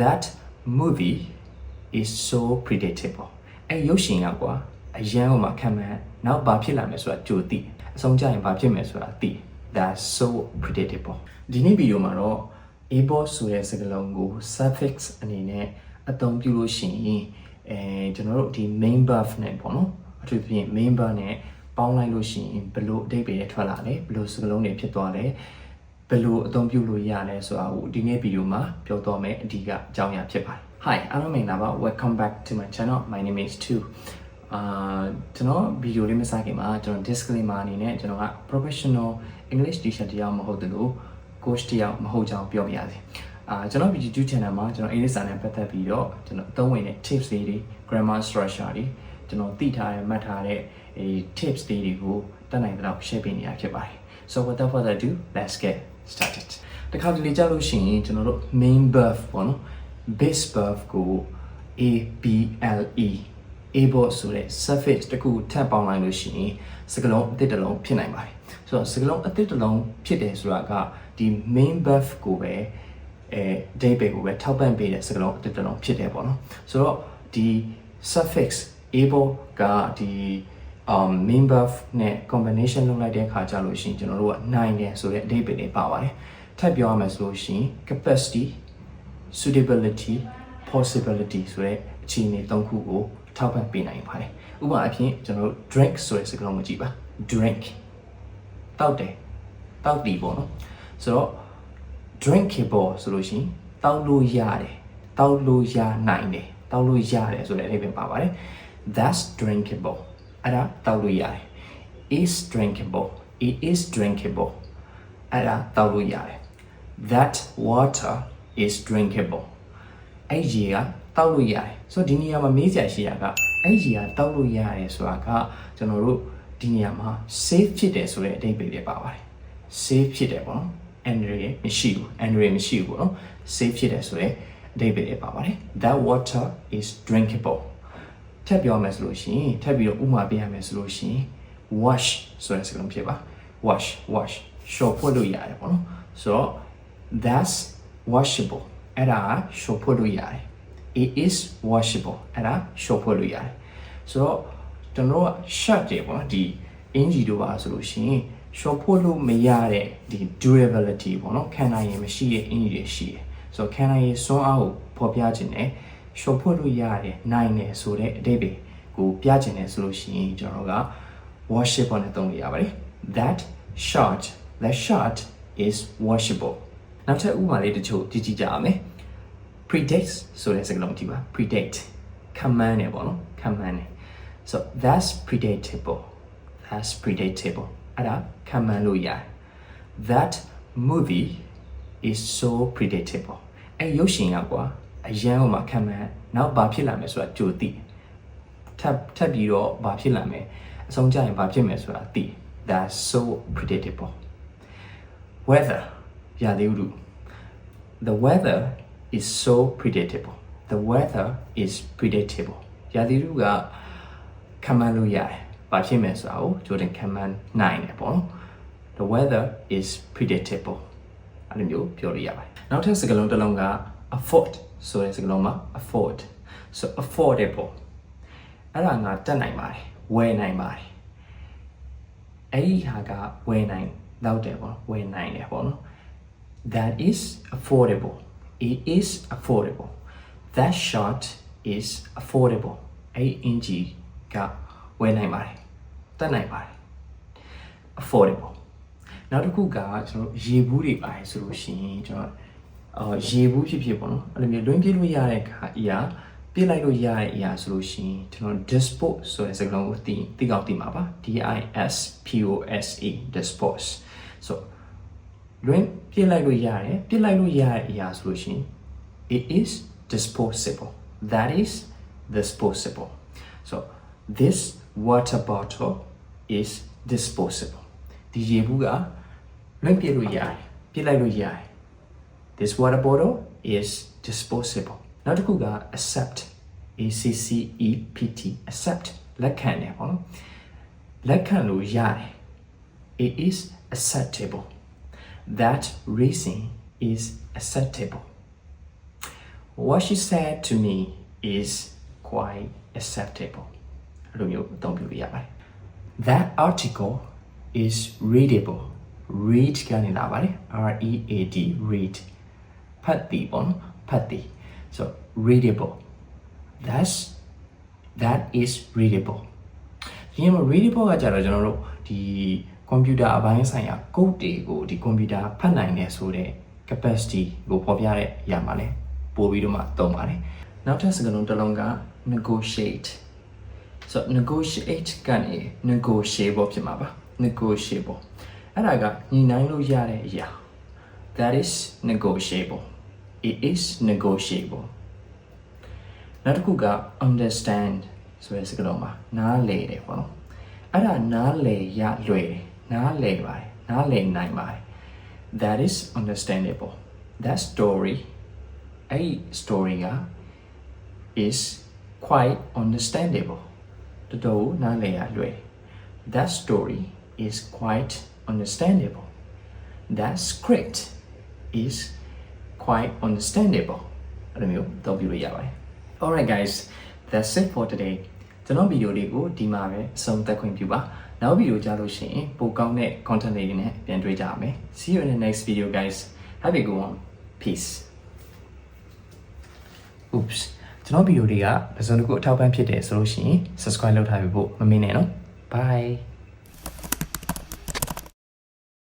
that movie is so predictable အဲရုပ်ရှင်ကကွာအရန်ဟိုမှာခံမှန်းနောက်ဘာဖြစ်လာမယ်ဆိုတာကြိုသိအဆုံးကြရင်ဘာဖြစ်မယ်ဆိုတာသိ that's so predictable ဒီနေ့ဗီဒီယိုမှာတော့ able ဆိုတဲ့စကားလုံးကို suffix အနေနဲ့အသုံးပြုလို့ရှိရင်အဲကျွန်တော်တို့ဒီ main verb နဲ့ပေါ့နော်အထူးသဖြင့် main verb နဲ့ပေါင်းလိုက်လို့ရှိရင်ဘယ်လိုအဓိပ္ပာယ်ထွက်လာလဲဘယ်လိုစကားလုံးတွေဖြစ်သွားလဲ ဘယ်လိုအသုံးပြုလို့ရလဲဆိုတာကိုဒီနေ့ဗီဒီယိုမှာပြောတော့မယ်အဓိကအကြောင်းအရာဖြစ်ပါတယ် Hi အားလုံးမင်္ဂလာပါ Welcome back to my channel my name is Tu အာကျွန်တော်ဗီဒီယိုလေးမစခင်မှာကျွန်တော် disclaimer အနေနဲ့ကျွန်တော်က professional English teacher တယောက်မဟုတ်သလို coach တယောက်မဟုတ်ကြောင်းပြောပြရစီအာကျွန်တော် YouTube channel မှာကျွန်တော် English စာနဲ့ပတ်သက်ပြီးတော့ကျွန်တော်အသုံးဝင်တဲ့ tips လေးတွေ grammar structure တွေကျွန်တော်သိထားတဲ့မှတ်ထားတဲ့အဲ tips လေးတွေကိုတက်နိုင်တဲ့လောက် share ပေးနေရဖြစ်ပါတယ် so without further ado let's get started တခါတလေကြာလို့ရှိရင်ကျွန်တော်တို့ main verb ပေါ့နော် base verb ကို a b l e able ဆိုတဲ့ suffix တစ်ခုထပ်ပေါင်းလိုက်လို့ရှိရင်စကားလုံးအသစ်တစ်လုံးဖြစ်နိုင်ပါတယ်ဆိုတော့စကားလုံးအသစ်တစ်လုံးဖြစ်တယ်ဆိုတာကဒီ main verb ကိုပဲအဲ date ကိုပဲထောက်ပံ့ပေးတဲ့စကားလုံးအသစ်တစ်လုံးဖြစ်တယ်ပေါ့နော်ဆိုတော့ဒီ suffix able ကဒီ um main verb နဲ့ combination လုပ်လိုက်တဲ့အခါကျလို့ရှိရင်ကျွန်တော်တို့ကနိုင်တယ်ဆိုတဲ့အဓိပ္ပာယ်တွေပါပါတယ်ထပ်ပြောရမယ်ဆိုလို့ရှိရင် capacity suitability possibility ဆိုတဲ့အခြေအနေ၃ခုကိုထောက်ပံ့ပေးနိုင်ပါတယ်ဥပမာအဖြစ်ကျွန်တော်တို့ drink ဆိုတဲ့စကားလုံးကိုကြည့်ပါ drink တောက်တယ်တောက်တီပေါ့နော်ဆိုတော့ drinkable ဆိုလို့ရှိရင်တောက်လို့ရတယ်တောက်လို့ရနိုင်တယ်တောက်လို့ရတယ်ဆိုတဲ့အဓိပ္ပာယ်ပါပါတယ် that's drinkable အဲ့ဒါတောက်လို့ရတယ် is drinkable it is drinkable အဲ့ဒါတောက်လို့ရတယ် that water is drinkable အဲ့ရေကတောက်လို့ရတယ်ဆိုတော့ဒီနေရာမှာမေးစရာရှိတာကအဲ့ရေကတောက်လို့ရတယ်ဆိုတာကကျွန်တော်တို့ဒီနေရာမှာ safe ဖြစ်တယ်ဆိုတဲ့အဓိပ္ပာယ်တွေပါပါတယ် safe ဖြစ်တယ်ပေါ့နော် Andre မရှိဘူး Andre မရှိဘူးပေါ့နော် safe ဖြစ်တယ်ဆိုတဲ့အဓိပ္ပာယ်တွေပါပါတယ် that water is drinkable ထပ်ပြောမယ်ဆိုလို့ရှိရင်ထပ်ပြီးတော့ဥပမာပေးရမယ်ဆိုလို့ရှိရင် wash ဆိုတဲ့စကားလုံးဖြစ်ပါ wash wash ရှော့ဖွက်လို့ရတယ်ပေါ့နော်ဆိုတော့ that's washable အဲ့ဒါရှော့ဖွက်လို့ရတယ် it is washable အဲ့ဒါရှော့ဖွက်လို့ရတယ်ဆိုတော့ကျွန်တော်တို့က shirt တွေပေါ့နော်ဒီအင်ဂျီတို့ပါဆိုလို့ရှိရင်ရှော့ဖွက်လို့မရတဲ့ဒီ durability ပေါ့နော်ခံနိုင်ရည်မရှိတဲ့အင်ဂျီတွေရှိတယ်ဆိုတော့ခံနိုင်ရည်စွမ်းအားကိုဖော်ပြခြင်းနဲ့ ရှော့ဖွက်လို့ရတယ်နိုင်တယ်ဆိုတဲ့အဓိပ္ပာယ်ကိုပြခြင်းနဲ့ဆိုလို့ရှိရင်ကျွန်တော်တို့က washable နဲ့သုံးလို့ရပါတယ် that shirt that shirt is washable နောက်ထပ်ဥပမာလေးတချို့ကြည့်ကြည့်ကြအောင်မယ် predate ဆိုတဲ့စကားလုံးကြည့်ပါ predate ခံမှန်းနေပေါ့နော်ခံမှန်းနေ so that's predictable that's predictable အဲ့ဒါခံမှန်းလို့ရတယ် that movie is so predictable အဲရုပ်ရှင်ကကွာ အရန်ဟိုမှာခံမှန်းနောက်ဘာဖြစ်လာမယ်ဆိုတာကြိုသိထပ်ထပ်ပြီးတော့ဘာဖြစ်လာမယ်အဆုံးကြရင်ဘာဖြစ်မယ်ဆိုတာသိ that's so predictable weather ရာသီဥတု the weather is so predictable the weather is predictable ရာသီဥတုကခံမှန်းလို့ရတယ်ဘာဖြစ်မယ်ဆိုတာကိုကြိုတင်ခံမှန်းနိုင်တယ်ပေါ့နော် the weather is predictable အဲ့လိုမျိုးပြောလို့ရပါတယ်နောက်ထပ်စကားလုံးတစ်လုံးက afford ဆိုတဲ့စကားလုံးမှာ afford so affordable အဲ့ဒါငါတက်နိုင်ပါတယ်ဝယ်နိုင်ပါတယ်အဲ့ဒီဟာကဝယ်နိုင်တော့တယ်ပေါ့ဝယ်နိုင်တယ်ပေါ့နော် that is affordable it is affordable that shot is affordable အဲ့အင်ဂျီကဝယ်နိုင်ပါတယ်တက်နိုင်ပါတယ် affordable နောက်တစ်ခုကကျွန်တော်ရေဘူးတွေပါတယ်ဆိုလို့ရှိရင်ကျွန်တော် အော်ရေဘူးဖြစ်ဖြစ်ပေါ့နော်အဲ့လိုမျိုးလွင်ပြလို့ရတဲ့ခါအရာပြစ်လိုက်လို့ရတဲ့အရာဆိုလို့ရှိရင်ကျွန်တော် dispose ဆိုတဲ့စကားလုံးကိုသိသိကောက်သိမှာပါ D I S P O S E dispose so လွင်ပြစ်လိုက်လို့ရတယ်ပြစ်လိုက်လို့ရတဲ့အရာဆိုလို့ရှိရင် it is disposable that is disposable so this water bottle is disposable ဒီရေဘူးကလွင်ပြစ်လို့ရတယ်ပြစ်လိုက်လို့ရတယ် this water bottle is disposable နောက်တစ်ခုက accept A C C E P T accept လက်ခံတယ်ပေါ့နော်လက်ခံလို့ရတယ် it is acceptable that reason is acceptable what she said to me is quite acceptable အဲ့လိုမျိုးအသုံးပြုလို့ရပါတယ် that article is readable read ကနေလာပါတယ် R E A D read ဖတ်သည်ပေါ့နော်ဖတ်သည် so readable that's that is readable ဒီမှာ readable ကကြတော့ကျွန်တော်တို့ဒီကွန်ပျူတာအပိုင်းဆိုင်ရာ code တွေကိုဒီကွန်ပျူတာဖတ်နိုင်တယ်ဆိုတဲ့ capacity ကိုဖော်ပြတဲ့အရာမှာလဲပို့ပြီးတော့မှသုံးပါတယ်နောက်ထပ်စကားလုံးတစ်လုံးက negotiate so negotiate ကနေ negotiable ဖြစ်မှာပါ negotiable အဲ့ဒါကညီနိုင်လို့ရတဲ့အရာ that is negotiable it is negotiable နောက်တစ်ခုက understand ဆိုတဲ့စကားလုံးပါနားလည်တယ်ပေါ့နော်အဲ့ဒါနားလည်ရလွယ်တယ်နားလည်ပါတယ်နားလည်နိုင်ပါတယ် that is understandable that story အဲ့ဒီ story က is quite understandable တော်တော်နားလည်ရလွယ် that story is quite understandable that script is quite understandable အဲ့လိုမျိုးသုံးပြလို့ရပါတယ် Alright guys that's it for today ကျွန်တော်ဗီဒီယိုလေးကိုဒီမှာပဲအဆုံးသတ်ခွင့်ပြုပါနောက်ဗီဒီယိုကြားလို့ရှိရင်ပိုကောင်းတဲ့ content လေးတွေနဲ့ပြန်တွေ့ကြပါမယ် See you in the next video guys have a good one peace oops ကျွန်တော်ဗီဒီယိုတွေကပစုံတစ်ခုအထောက်ပံ့ဖြစ်တယ်ဆိုလို့ရှိရင် subscribe လုပ်ထားပြီးဖို့မမေ့နဲ့နော် bye